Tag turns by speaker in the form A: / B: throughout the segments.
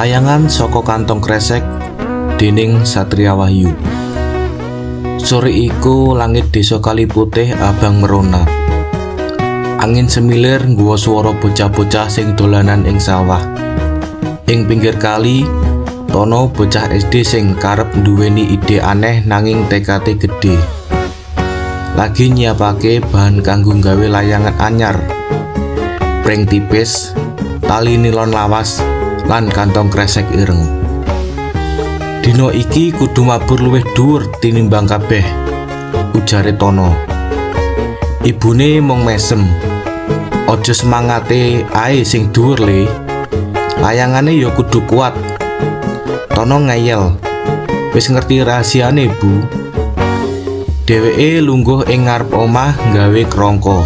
A: Layangan saka kantong kresek dening Satria Wahyu. Sore iku langit desa Kaliputih abang merona. Angin semilir nggawa swara bocah-bocah sing dolanan ing sawah. Ing pinggir kali, Tono bocah SD sing karep nduweni ide aneh nanging tekate gedhe. Lagi nyiapake bahan kanggo gawe layangan anyar. Pring tipis, tali nilon lawas, lan kantong kresek ireng. Dino iki kudu mabur luwih dhuwur tinimbang kabeh. Ujare Tono. Ibune mung mesem. Aja semangate ae sing dhuwur le. Layangane ya kudu kuat. Tono ngeyel. Wis ngerti rahasiane, Bu. Dheweke lungguh ing ngarep omah nggawe krangka.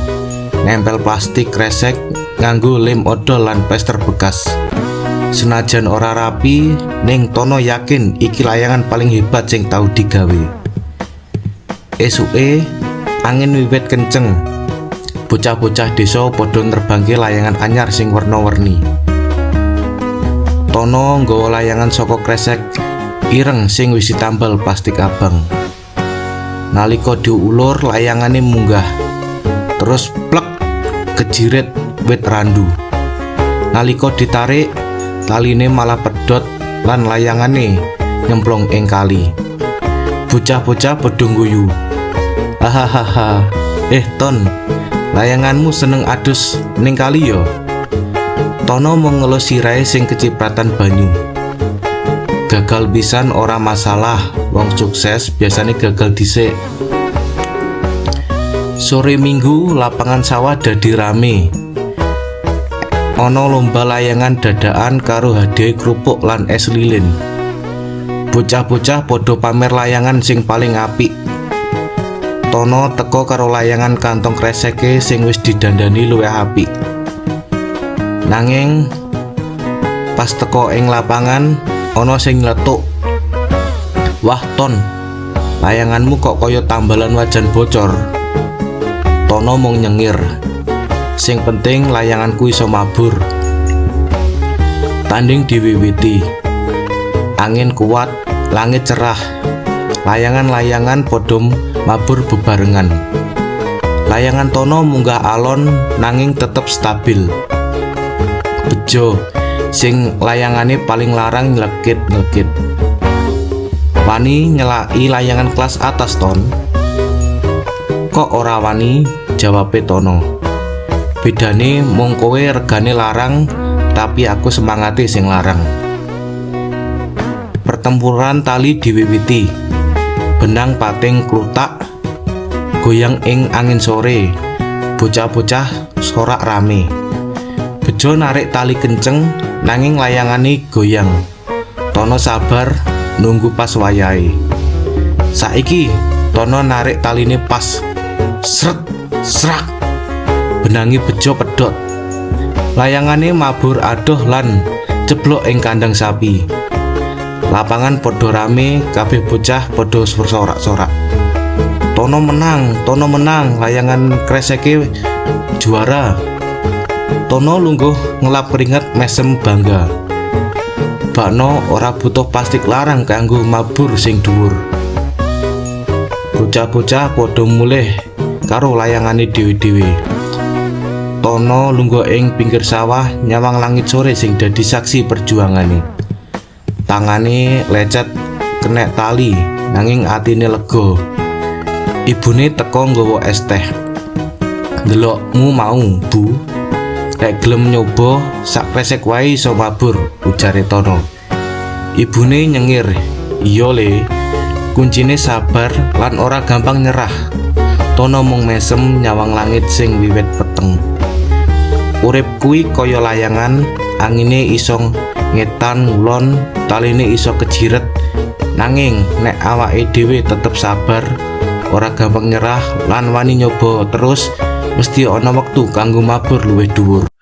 A: Nempel plastik kresek nganggo lem odol lan plester bekas. Senajan ora rapi, ning Tono yakin iki layangan paling hebat sing tau digawe. Esuke angin wiwit kenceng. Bocah-bocah desa padha nerbangke layangan anyar sing warna-warni. Tono nggawa layangan saka kresek ireng sing wis ditambal plastik abang. Nalika diulur layangane munggah. Terus plek kejiret wit randu. Nalika ditarik taline malah pedot lan layangane nyemplung ing kali. Bocah-bocah padha guyu. Hahaha. Eh Ton, layanganmu seneng adus ning kali yo. Tono mau ngelus sirahe sing kecipratan banyu. Gagal pisan ora masalah, wong sukses biasanya gagal dhisik. Sore Minggu lapangan sawah dadi rame. Ono lomba layangan dadakan karo hadiah kerupuk lan es lilin. Bocah-bocah podo pamer layangan sing paling apik. Tono teko karo layangan kantong kreseke sing wis didandani luwih apik. Nanging pas teko ing lapangan ana sing nyletuk. Wah, Ton. Layanganmu kok kaya tambalan wajan bocor. Tono mung nyengir. Sing penting layanganku iso mabur. Tanding diwiwiti. Angin kuat, langit cerah. Layangan-layangan podom mabur bebarengan. Layangan Tono munggah alon nanging tetep stabil. Bejo sing layangane paling larang nglekit-nglekit. Wani nyelaki layangan kelas atas ton. Kok ora wani? Jawabe Tono. Bedane mung kowe regane larang, tapi aku semangate sing larang. Pertempuran tali diwiwiti. Benang pating klutak goyang ing angin sore. Bocah-bocah sorak rame. Bejo narik tali kenceng nanging layangane goyang. Tono sabar nunggu pas wayahe. Saiki Tono narik taline pas. Sret, srak. Benangi bejo pedot. Layangane mabur adoh lan ceblok ing kandang sapi. Lapangan podo rame, kabeh bocah podo sorak-sorak. Tono menang, Tono menang, layangan kreseke juara. Tono lungguh ngelap keringat mesem bangga. Bakno ora butuh plastik larang kanggo mabur sing dhuwur. Bocah-bocah padha mulih karo layangane dhewe-dhewe. Tono lungguh ing pinggir sawah nyawang langit sore sing dadi saksi perjuangane. Tangane lecet kenek tali nanging atine lega. Ibune teko nggawa es teh. Delokmu mau, Bu. Lek gelem nyoba sak kresek wae iso mabur, ujare Tono. Ibune nyengir, "Iya le, kuncine sabar lan ora gampang nyerah." Tono mung mesem nyawang langit sing wiwit peteng. Urip kuwi kaya layangan, angine iso ngetan ngulon, taline iso kejiret. Nanging nek awake dhewe tetep sabar, ora gampang nyerah lan wani nyoba terus, mesti ana wektu kanggo mabur luwih dhuwur.